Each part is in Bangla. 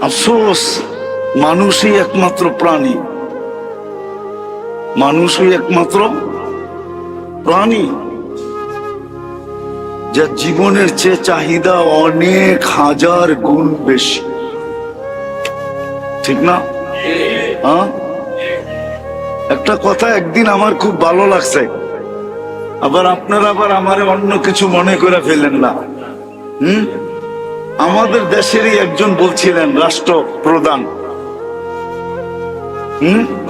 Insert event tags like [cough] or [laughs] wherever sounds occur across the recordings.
আফসোস, মানুষই একমাত্র প্রাণী। মানুষই একমাত্র প্রাণী। যা জীবনের চেয়ে চাহিদা অনেক হাজার গুণ বেশি। ঠিক না? হ্যাঁ? একটা কথা একদিন আমার খুব ভালো লাগছে। আবার আপনারা আবার আমার অন্য কিছু মনে করে ফেলেন না। হুম? আমাদের দেশেরই একজন বলছিলেন রাষ্ট্র প্রধান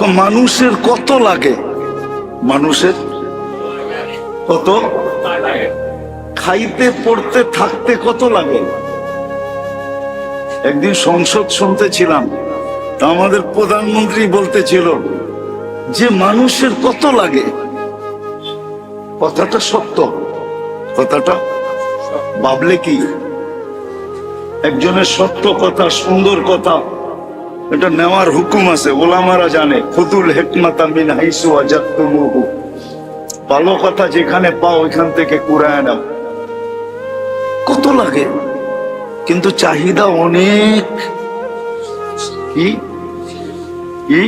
মানুষের কত লাগে? মানুষের কত? খাইতে, পড়তে, থাকতে কত লাগে? একদিন সংসদ শুনতেছিলাম আমাদের প্রধানমন্ত্রী বলতেছিল, যে মানুষের কত লাগে? কথাটা সত্য। কথাটা ভাবলে কি? একজনের সত্য কথা সুন্দর কথা এটা নেওয়ার হুকুম আছে ওলামারা জানে খুদুল হেকমাতা মিন হাইসু আজাত্তুমুহু ভালো কথা যেখানে পাও ওইখান থেকে কুড়ায় নাও। কত লাগে? কিন্তু চাহিদা অনেক। কি? কি?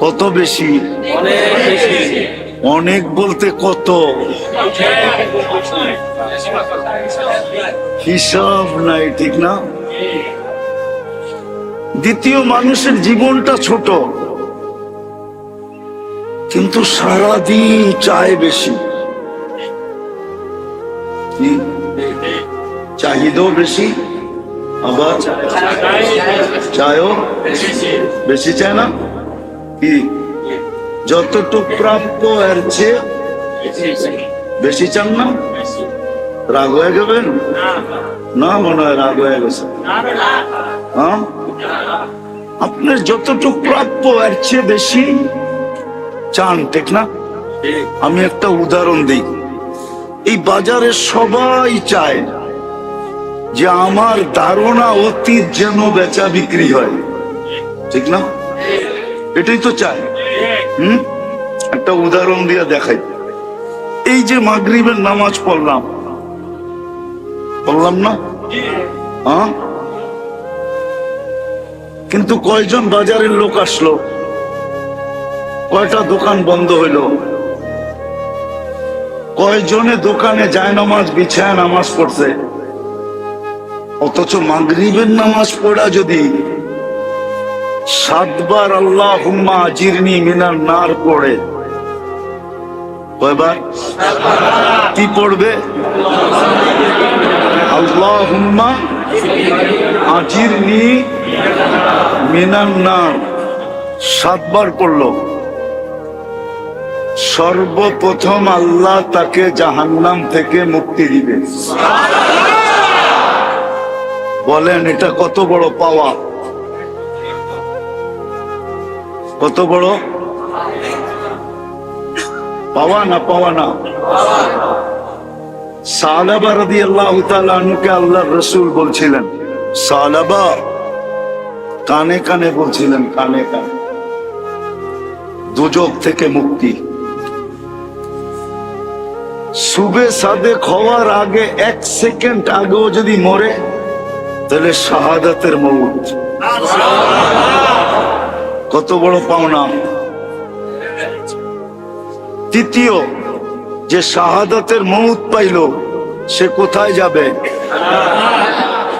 কত বেশি? অনেক বলতে কত? হিসাব নাই, ঠিক না? দ্বিতীয় মানুষের জীবনটা ছোট, কিন্তু সারাদিন চায় বেশি? চাহিদাও বেশি, আবার চায়ও বেশি চায় না? কি? যতটুক প্রাপ্য এর চেয়ে বেশি চান না? রাগ হয়ে গেবেন না মনে হয় রাগ হয়ে গেছে। আপনার যতটুক প্রাপ্য এর চেয়ে বেশি চান, ঠিক না? আমি একটা উদাহরণ দিই। এই বাজারে সবাই চায় যে আমার ধারণা অতীত যেন বেচা বিক্রি হয়। ঠিক না? এটাই তো চায়। একটা উদাহরণ দিয়ে দেখাই। এই যে মাগরিবের নামাজ পড়লাম। পড়লাম না? হ্যাঁ? কিন্তু কয়জন বাজারের লোক আসলো? কয়টা দোকান বন্ধ হইল? কয়জনে দোকানে যায় নামাজ বিছায় নামাজ পড়ছে? অথচ মাগরিবের নামাজ পড়া যদি সাতবার আল্লাহ হুম্মা জিরনি মিনার নার পড়ে। কয়বার? কি পড়বে? আল্লাহ হুম্মা আজিরনি মিনার নার। সাতবার পড়ল। সর্বপ্রথম আল্লাহ তাকে জাহান্নাম থেকে মুক্তি দিবে বলেন, এটা কত বড় পাওয়া? কত বড়? পাওয়া না পাওয়া না সালাবা রাদি আল্লাহ আনুকে আল্লাহ রসুল বলছিলেন, সালাবা কানে কানে বলছিলেন, কানে কানে। দুজক থেকে মুক্তি। সুবে সাদে হওয়ার আগে এক সেকেন্ড আগেও যদি মরে, তাহলে শাহাদাতের মৌত। কত বড় পাওনা। তৃতীয়, যে শাহাদাতের মৌত পাইল, সে কোথায় যাবে?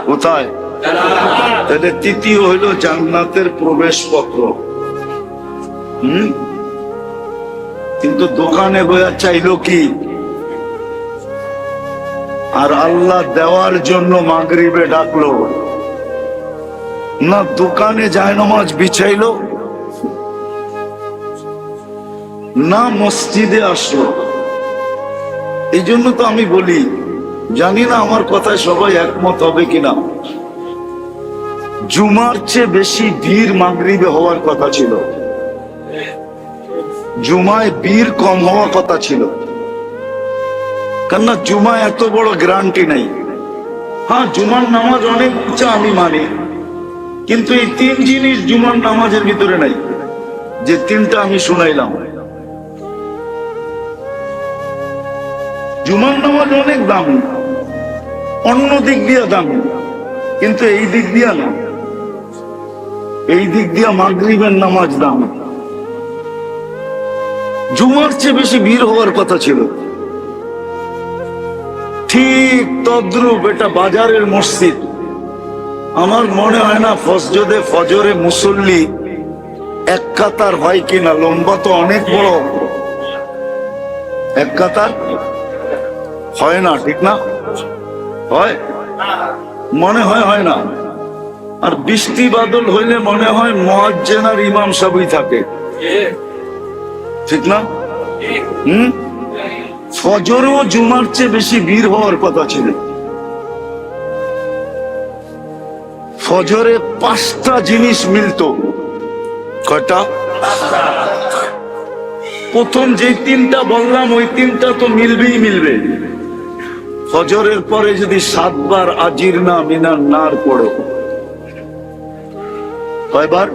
কোথায়? তাহলে তৃতীয় হইল জান্নাতের প্রবেশ পত্র হুম? কিন্তু দোকানে বইয়া চাইলো কি? আর আল্লাহ দেওয়ার জন্য মাগরিবে ডাকলো। না দোকানে যায় নমাজ বিছাইলো? না মসজিদে আসলো। এই জন্য তো আমি বলি, জানি না আমার কথায় সবাই একমত হবে কিনা। জুমার চেয়ে বেশি ভিড় মাগরিবে হওয়ার কথা ছিল। জুমায় ভিড় কম হওয়ার কথা ছিল। কেননা জুমা এত বড় গ্যারান্টি নাই। হ্যাঁ জুমার নামাজ অনেক উঁচা আমি মানি। কিন্তু এই তিন জিনিস জুমার নামাজের ভিতরে নাই। যে তিনটা আমি শুনাইলাম। জুমার নামাজ অনেক দামি। অন্য দিক দিয়ে দামি। কিন্তু এই দিক দিয়া না। এই দিক দিয়া মাগরিবের নামাজ দাম। জুমার চেয়ে বেশি ভিড় হওয়ার কথা ছিল। ঠিক তদ্রুপ এটা বাজারের মসজিদ। আমার মনে হয় না ফসজদে ফজরে মুসল্লি এক কাতার হয় কিনা, লম্বা তো অনেক বড়। এক কাতার? হয় না, ঠিক না? হয়? মনে হয় হয় না। আর বৃষ্টি বাদল হইলে মনে হয় মহাজ্জেন আর ইমাম সবই থাকে। ঠিক না? হুম? ফজরও জুমার চেয়ে বেশি ভিড় হওয়ার কথা ছিল। ফজরে পাঁচটা জিনিস মিলতো। কয়টা? প্রথম যে তিনটা বললাম, ওই তিনটা তো মিলবেই মিলবে। ফজরের পরে যদি সাতবার আজির না মিনার নার পড়ো। কয়বার?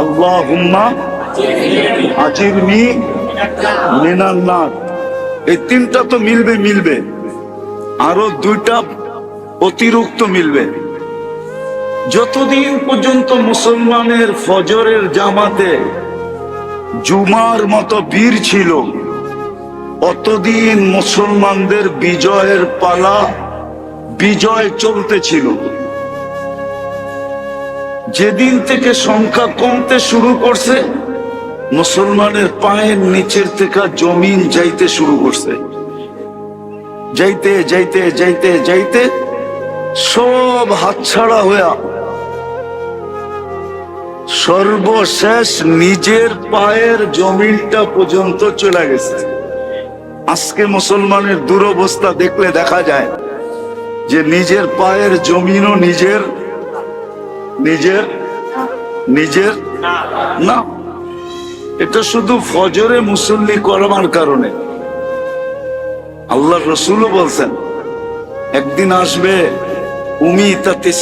আল্লাহ হুম্মা আজির মি মিনার নার। এই তিনটা তো মিলবে মিলবে। আরও দুইটা অতিরিক্ত মিলবে। যতদিন পর্যন্ত মুসলমানের ফজরের জামাতে জুমার মতো বীর ছিল অতদিন মুসলমানদের বিজয়ের পালা বিজয় চলতেছিল। যেদিন থেকে সংখ্যা কমতে শুরু করছে, মুসলমানের পায়ের নিচের থেকে জমিন যাইতে শুরু করছে। যাইতে যাইতে যাইতে যাইতে সব হাতছাড়া হইয়া সর্বশেষ নিজের পায়ের জমিনটা পর্যন্ত চলে গেছে। আজকে মুসলমানের দুরবস্থা দেখলে দেখা যায় যে নিজের পায়ের জমিনও নিজের নিজের নিজের না। এটা শুধু ফজরে মুসল্লি করবার কারণে। আল্লাহ রসুলও বলছেন, একদিন আসবে উমি তাতে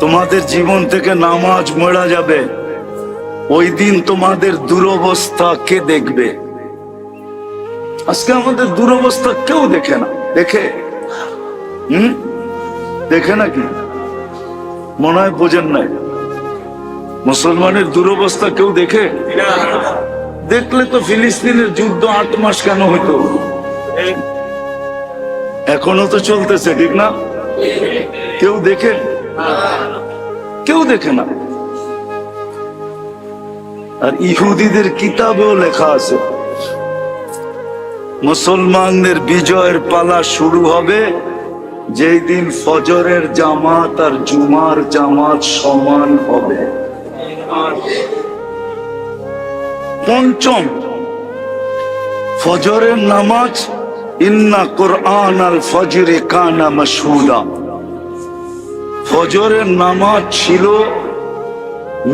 তোমাদের জীবন থেকে নামাজ মরা যাবে। ওই দিন তোমাদের দুরবস্থা কে দেখবে? আজকে আমাদের দুরবস্থা কেউ দেখে না। দেখে? হুম? দেখে নাকি? মনে হয় বোঝেন নাই। মুসলমানের দুরবস্থা কেউ দেখে? দেখলে তো ফিলিস্তিনের যুদ্ধ আট মাস কেন হইতো? এখনও তো চলতেছে, ঠিক না? কেউ দেখে? কেউ দেখে না। আর ইহুদিদের কিতাবেও লেখা আছে। মুসলমানদের বিজয়ের পালা শুরু হবে যেই দিন ফজরের জামাত আর জুমার জামাত সমান হবে। পঞ্চম, ফজরের নামাজ, ইন্না কোরআন আল ফজরে কানা মাসহুদা। ফজরের নামাজ ছিল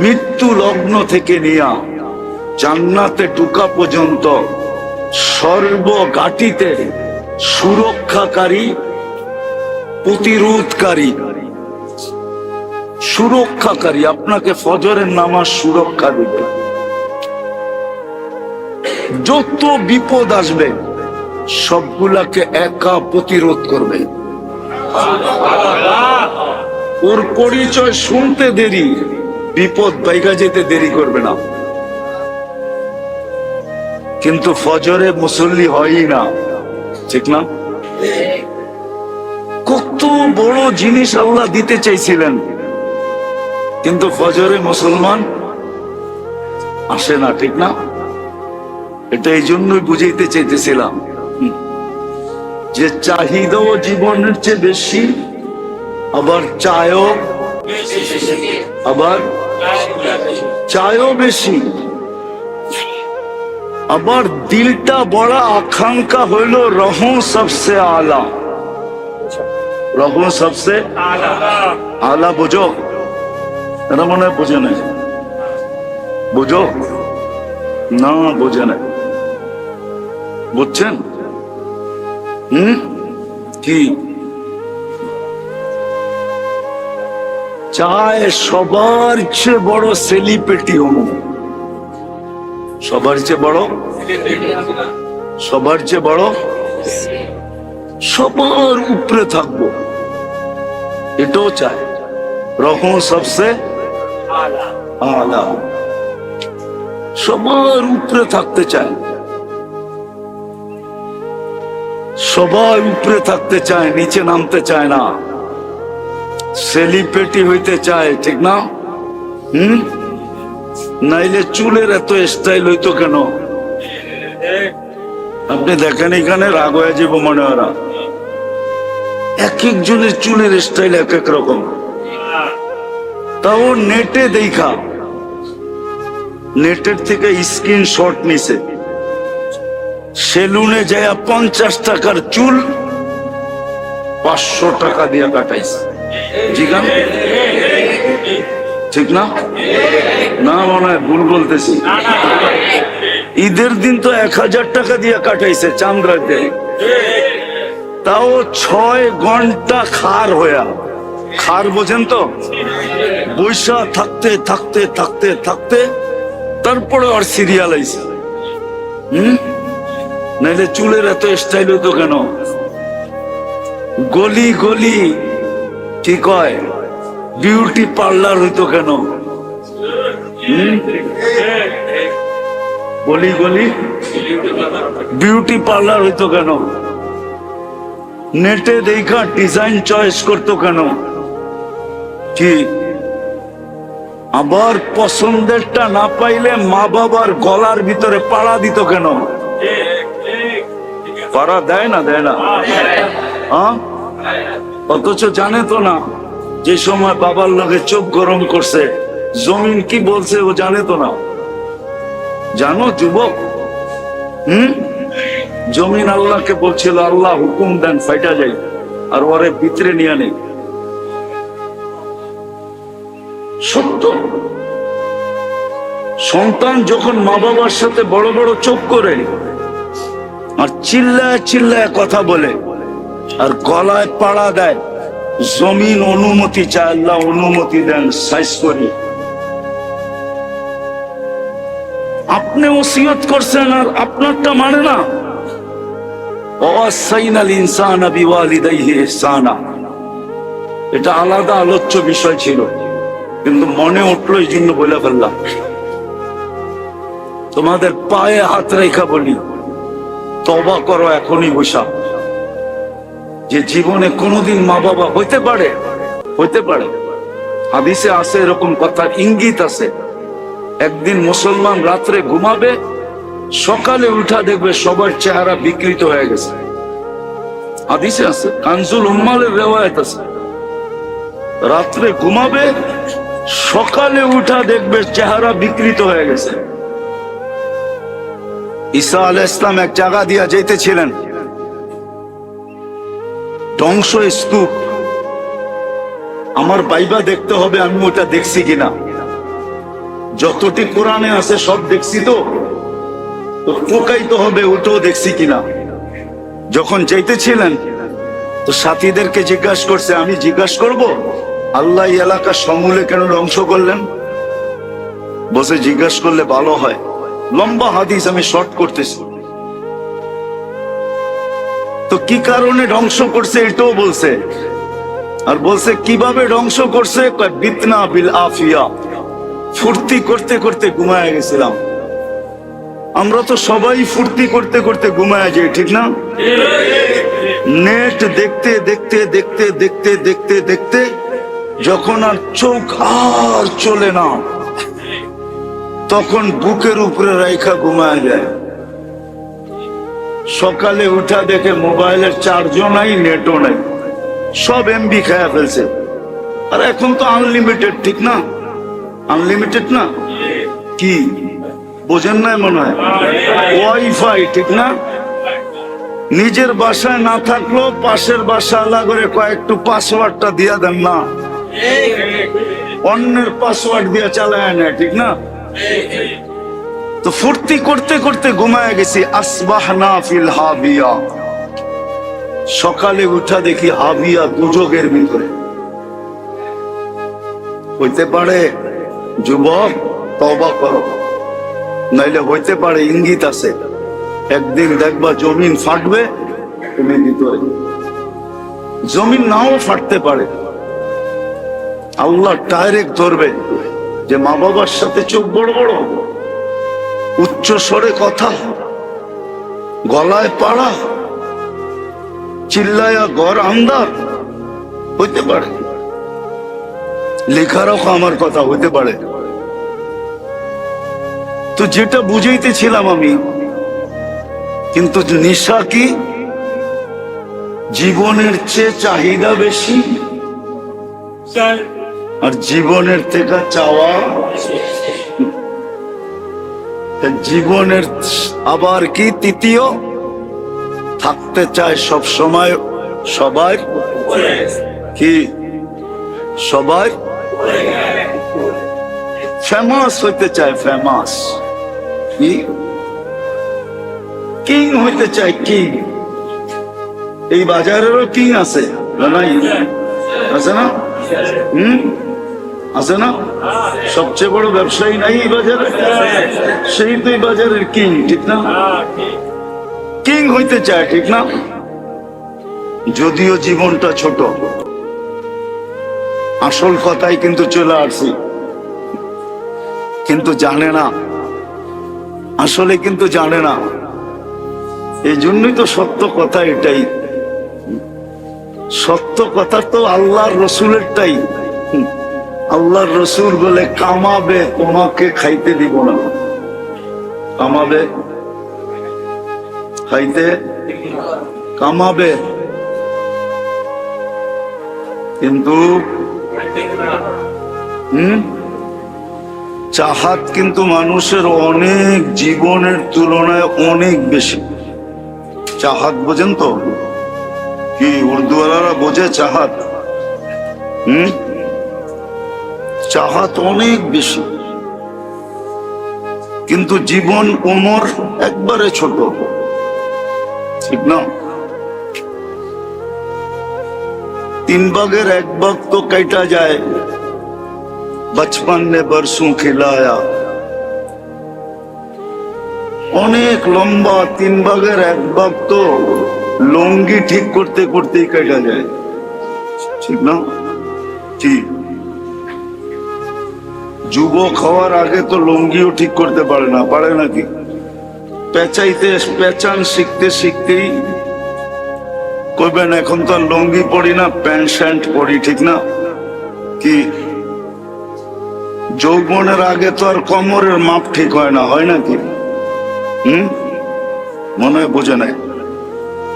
মৃত্যু লগ্ন থেকে নিয়া, জান্নাতে টুকা পর্যন্ত সর্বঘাটিতে সুরক্ষাকারী, প্রতিরোধকারী। সুরক্ষাকারী, আপনাকে ফজরের নামাজ সুরক্ষা দিবে। যত বিপদ আসবে, সবগুলাকে একা প্রতিরোধ করবে। ওর পরিচয় শুনতে দেরি, বিপদ বাইকা যেতে দেরি করবে না। কিন্তু ফজরে মুসল্লি হয়ই না। ঠিক না? কত বড় জিনিস আল্লাহ দিতে চাইছিলেন। কিন্তু ফজরে মুসলমান আসে না, ঠিক না? এটা এই জন্যই বুঝাইতে চাইতেছিলাম। যে চাহিদাও জীবনের চেয়ে বেশি, আবার চায়ও আবার চায়ও বেশি। আবার দিলটা বড় আকাঙ্ক্ষা হইল রহ সবসে আলা। রহ সবসে আলা বুঝো? এটা মনে হয় বুঝে নাই। বুঝো? না, বুঝে নাই। বুঝছেন? হুম? কি? চায় সবার চেয়ে বড় সেলিব্রিটি হব। সবার চেয়ে বড়? সবার চেয়ে বড়? সবার উপরে থাকব। এটাও চায় রহম সবসে সবার উপরে থাকতে চায় সবাই উপরে থাকতে চায় নিচে নামতে চায় না। সেলিব্রিটি হইতে চায় ঠিক না? হুম? নাইলে চুলের এত স্টাইল হইতো কেন? আপনি দেখেন এখানে রাগ হয়ে যাব মনে হয়। এক একজনের চুলের স্টাইল এক এক রকম। তাও নেটে দেখা। নেটের থেকে স্ক্রিন শট নিছে। সেলুনে যায় পঞ্চাশ টাকার চুল পাঁচশো টাকা দিয়ে কাটাইছে। ঠিক না? না মনে হয় ভুল বলতেছি। ঈদের দিন তো এক হাজার টাকা দিয়ে কাটাইছে চান্দ্রাতে। তাও ছয় ঘণ্টা খার হইয়া। খার বোঝেন তো? বৈশা থাকতে থাকতে থাকতে থাকতে তারপরে আর সিরিয়াল আইছে। হুম? নাইলে চুলের এত স্টাইল হতো কেন? গলি গলি, কি কয়? বিউটি পার্লার হইতো কেন? গলি গলি বিউটি পার্লার হইতো কেন? নেটে দেখা ডিজাইন চয়েস করতো কেন? কি? আবার পছন্দেরটা না পাইলে মা বাবার গলার ভিতরে পাড়া দিত কেন? পাড়া দেয় না দেয় না। হ্যাঁ? অথচ জানে তো না। যে সময় বাবার লগে চোখ গরম করছে, জমিন কি বলছে ও জানে তো না। জানো যুবক? হম? জমিন আল্লাহকে বলছিল, আল্লাহ হুকুম দেন, ফাইটা যাই, আর ওরে ভিতরে নিয়ে নেই সত্য। সন্তান যখন মা বাবার সাথে বড় বড় চোখ করে, আর চিল্লায় চিল্লায় কথা বলে, আর গলায় পাড়া দেয় জমিন অনুমতি চায়, আল্লাহ অনুমতি দেন, সাইজ করি। আপনি ওসিয়ত করছেন আর আপনারটা মানে না। এটা আলাদা আলোচ্য বিষয় ছিল, কিন্তু মনে উঠল এই জন্য বলে ফেললাম। তোমাদের পায়ে হাত রেখা বলি, তবা করো এখনই বসা। যে জীবনে কোনোদিন মা বাবা হইতে পারে হইতে পারে হাদিসে আছে এরকম কথার ইঙ্গিত আছে। একদিন মুসলমান রাত্রে ঘুমাবে, সকালে উঠা দেখবে সবার চেহারা বিকৃত হয়ে গেছে। হাদিসে আছে, কানজুল উম্মালের রেওয়ায়ত আছে। রাত্রে ঘুমাবে, সকালে উঠা দেখবে চেহারা বিকৃত হয়ে গেছে। ঈসা আল ইসলাম এক জায়গা দিয়া যেতেছিলেন ধ্বংস স্তূপ। আমার বাইবা দেখতে হবে আমি ওটা দেখছি কিনা। যতটি কোরআনে আছে, সব দেখছি তো? তো টোকাইতে হবে, ওটাও দেখছি কিনা? যখন যাইতেছিলেন, তো সাথীদেরকে জিজ্ঞাসা করছে, আমি জিজ্ঞাসা করব? আল্লাহ এলাকা সমূলে কেন ধ্বংস করলেন? বসে জিজ্ঞাসা করলে ভালো হয়। লম্বা হাদিস আমি শর্ট করতেছি। তো কি কারণে ধ্বংস করছে এটাও বলছে। আর বলছে, কীভাবে ধ্বংস করছে? বিতনা বিল আফিয়া। ফুর্তি করতে করতে ঘুমায় গেছিলাম। আমরা তো সবাই ফুর্তি করতে করতে ঘুমায় যাই, ঠিক না? নেট দেখতে দেখতে দেখতে দেখতে দেখতে দেখতে যখন আর চোখ আর চলে না, তখন বুকের উপরে রাইখা ঘুমায় যায়। সকালে উঠা দেখে মোবাইলের চার্জও নাই, নেটও নাই। সব এমবি খায়া ফেলছে। আর এখন তো আনলিমিটেড ঠিক না? আনলিমিটেড না? কি? বোঝেন নাই মনে হয়? ওয়াইফাই ঠিক না? নিজের বাসায় না থাকলেও পাশের বাসা আলাদা করে কয়েকটু পাসওয়ার্ডটা দিয়া দেন না। অন্যের পাসওয়ার্ড দিয়ে চালায় না ঠিক না? তো ফুর্তি করতে করতে ঘুমায় গেছি। আসবাহনা ফিল হাবিয়া। সকালে উঠা দেখি হাবিয়া দুযোগের ভিতরে। হইতে পারে, যুবক তবা করো। নাইলে হইতে পারে, ইঙ্গিত আছে। একদিন দেখবা জমিন ফাটবে, তুমি ভিতরে। জমিন নাও ফাটতে পারে। আল্লাহ ডাইরেক্ট ধরবে যে মা বাবার সাথে চোখ বড় বড়। উচ্চ স্বরে কথা গলায় পাড়া চিল্লায়া ঘর আন্দার হইতে পারে। লেখারও আমার কথা হইতে পারে। তো যেটা বুঝাইতেছিলাম আমি কিন্তু নেশা কি? জীবনের চেয়ে চাহিদা বেশি? আর জীবনের থেকে চাওয়া? জীবনের আবার কি তৃতীয়? থাকতে চায় সব সময় সবার কি? সবাই? ফেমাস হইতে চায় ফেমাস কি? কিং হইতে চায় কিং এই বাজারেরও কিং আছে আছে না? হুম? আছে না? সবচেয়ে বড় ব্যবসায়ী নাই এই বাজারে? সেই তো এই বাজারের কিং ঠিক না? কিং হইতে চায়, ঠিক না? যদিও জীবনটা ছোট, আসল কথাই কিন্তু চলে আসছি। কিন্তু জানে না, আসলে কিন্তু জানে না। এই জন্যই তো সত্য কথা এটাই। সত্য কথা তো আল্লাহর রসুলেরটাই। হুম। আল্লাহর রসুল বলে কামাবে, তোমাকে খাইতে দিব না। কামাবে? খাইতে? কামাবে। কিন্তু, হুম? চাহাত কিন্তু মানুষের অনেক জীবনের তুলনায় অনেক বেশি। চাহাত বোঝেন তো? কি উর্দুওয়ালারা বোঝে চাহাত? হুম? চাহাত অনেক বেশি। কিন্তু জীবন ওমর একবারে ছোট। ঠিক না? তিন ভাগের এক ভাগ তো কেটা যায়, বচপন নে বরসু খিলায়া। অনেক লম্বা তিন ভাগের এক ভাগ তো লঙ্গি ঠিক করতে করতেই কেটা যায়। ঠিক না? ঠিক যুবক হওয়ার আগে তো লুঙ্গিও ঠিক করতে পারে না, পারে নাকি? পেঁচাইতে, পেঁচান শিখতে শিখতেই কইবেন, এখন তো লঙ্গি পড়ি না, প্যান্ট শ্যান্ট পরি, ঠিক না? কি? যৌবনের আগে তো আর কমরের মাপ ঠিক হয় না, হয় নাকি? হুম? মনে হয় বোঝে নাই।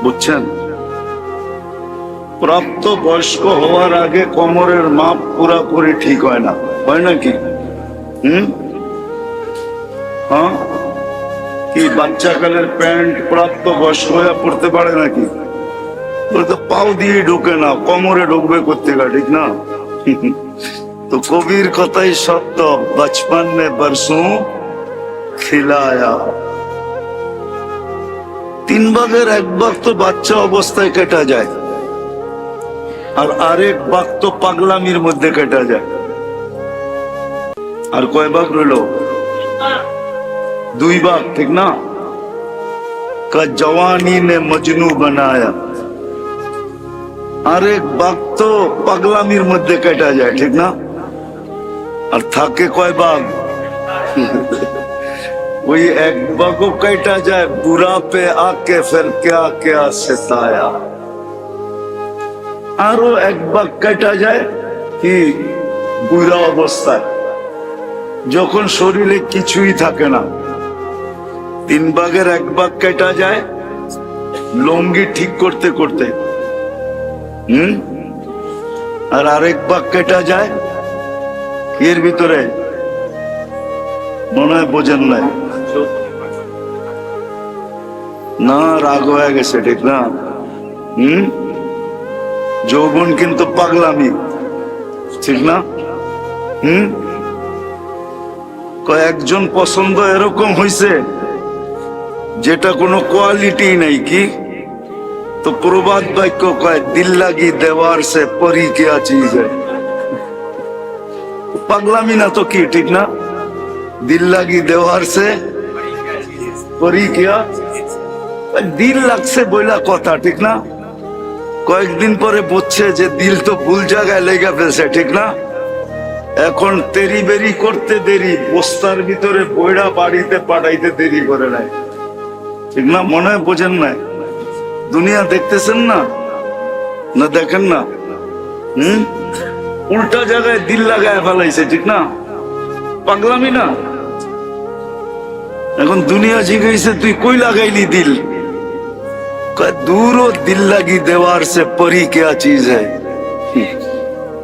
বুঝছেন? প্রাপ্ত বয়স্ক হওয়ার আগে কোমরের মাপ পুরাপুরি ঠিক হয় না, হয় নাকি? হুম? হ্যাঁ? কি বাচ্চাকালের প্যান্ট প্রাপ্ত বয়স্ক হয়ে পড়তে পারে নাকি? তো পাও দিয়ে ঢুকে না, কোমরে ঢুকবে করতে ঠিক না? তো কবির কথাই সত্য, বচপন মে বরসু খিলায়া। তিন ভাগের এক ভাগ তো বাচ্চা অবস্থায় কেটা যায়, আর আরেক ভাগ তো পাগলামির মধ্যে কেটা যায়। আর কয় ভাগ রইল? দুই ভাগ ঠিক না? কা জওয়ানি নে মজনু বানায়া। আরেক ভাগ তো পাগলামির মধ্যে কেটা যায়, ঠিক না? আর থাকে কয় ভাগ [laughs] ওই এক বাগো কেটা যায় বুড়া পে আকে ফের ক্যা ক্যা সেতায়া আরও এক বাগ কেটা যায়, কি? বুড়া অবস্থায়। যখন শরীরে কিছুই থাকে না, তিন ভাগের এক ভাগ কেটা যায় লঙ্গি ঠিক করতে করতে। হুম? আর আরেক ভাগ কেটা যায় এর ভিতরে মনে হয় বোঝেন নাই। না, রাগ হয়ে গেছে, ঠিক না? হুম? যৌবন কিন্তু পাগলামি, ঠিক না? হুম? কয়েকজন পছন্দ এরকম হইছে, যেটা কোনো কোয়ালিটি নাই কি? তো প্রবাদ বাক্য কয়, দিল লাগি দেওয়ার সে পরি কেয়া है পাগলামি না তো কি, ঠিক না? দিল লাগি দেওয়ার সে পরি কেয়া, দিল লাগছে বইলা কথা, ঠিক না? কয়েকদিন পরে বুঝছে যে দিল তো ভুল জায়গায় লেগে ফেলছে, ঠিক না? এখন তেরি বেরি করতে দেরি, বস্তার ভিতরে বইড়া বাড়িতে পাঠাইতে দেরি করে নাই। ঠিক না? মনে বোঝেন নাই? দুনিয়া দেখতেছেন না? না দেখেন না? হম? উল্টা জায়গায় দিল লাগায় ফেলাইছে, ঠিক না? পাগলামি না? এখন দুনিয়া জিগাইছে, তুই কই লাগাইলি দিল? দূর দিল লাগি দেওয়ার সে পরি কেয়া চিজ হ্যাঁ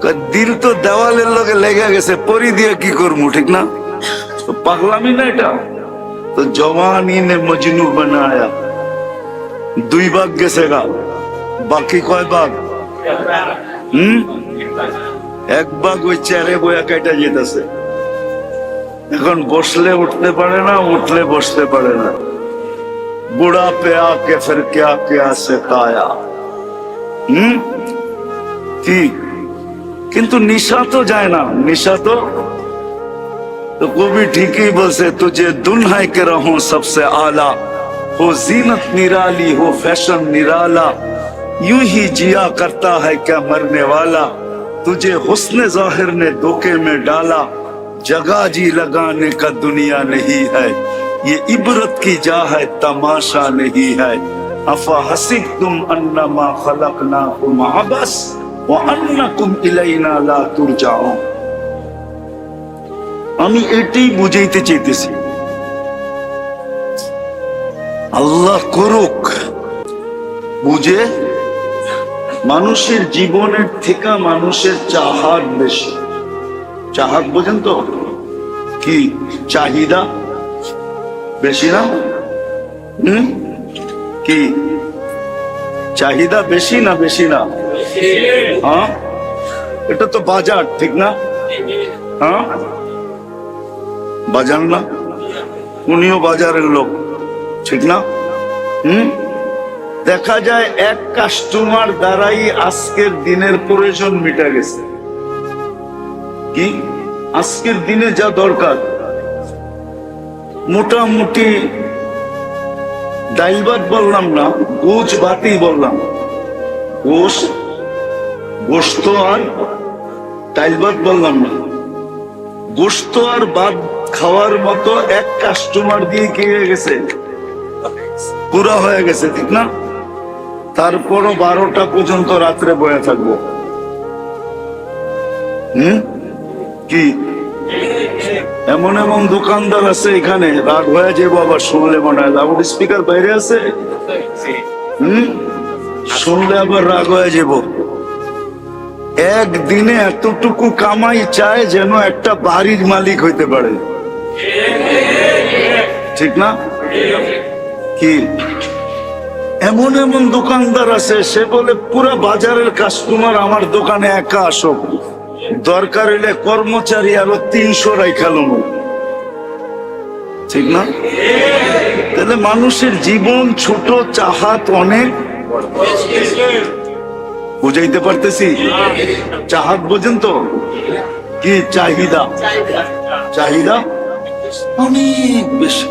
دل تو لگے گی کرم ٹھیک وہ چارے کئی جیتا بس لڑے نہ কিন্তু নিশা তো যায় না। নিশা তো تو وہ بھی ٹھیک تجھے دلہے کے رہوں سب سے اعلیٰ ہو زینت نرالی ہو فیشن نرالا یوں ہی جیا کرتا ہے کیا مرنے والا تجھے حسن ظاہر نے دھوکے میں ڈالا، جگہ جی لگانے کا دنیا نہیں ہے، یہ عبرت کی جا ہے تماشا نہیں ہے، افا حسب تم انما خلقناکم عبس؟ ও ইলাইনা লা তুরজাউন। আমি এটাই বুঝাইতে চাইতেছি। আল্লাহ করুক, বুঝে মানুষের জীবনের থেকে মানুষের চাহাক বেশি। চাহাক বোঝেন তো? কি? চাহিদা বেশি না? কি? চাহিদা বেশি না বেশি না? হ্যাঁ? এটা তো বাজার, ঠিক না? হ্যাঁ? বাজার না? উনিও বাজারের লোক, ঠিক না? হুম? দেখা যায় এক কাস্টমার দ্বারাই আজকের দিনের প্রয়োজন মিটা গেছে। কি? আজকের দিনে যা দরকার। মোটামুটি ডাইল ভাত বললাম না গোছ ভাতই বললাম। গোস গোস্ত আর ডাইল ভাত বললাম না। গোস্ত আর ভাত খাওয়ার মতো এক কাস্টমার দিয়ে কি হয়ে গেছে? পুরা হয়ে গেছে, ঠিক না? তারপরও বারোটা পর্যন্ত রাত্রে বয়ে থাকব। হম? কি? এমন এমন দোকানদার আছে এখানে, রাগ হয়ে যাব আবার শুনলে মনে হয়। লাউড স্পিকার বাইরে আছে? হম? শুনলে আবার রাগ হয়ে যাব একদিনে এতটুকু কামাই চায় যেন একটা বাড়ির মালিক হইতে পারে। ঠিক না? কি? এমন এমন দোকানদার আছে, সে বলে পুরো বাজারের কাস্টমার আমার দোকানে একা আসো দরকার হইলে কর্মচারী আরও তিনশো রাইখালো ঠিক না? তাহলে মানুষের জীবন ছোট, চাহাত অনেক। বুঝাইতে পারতেছি? চাহাত বোঝেন তো কি চাহিদা। চাহিদা? অনেক বেশি।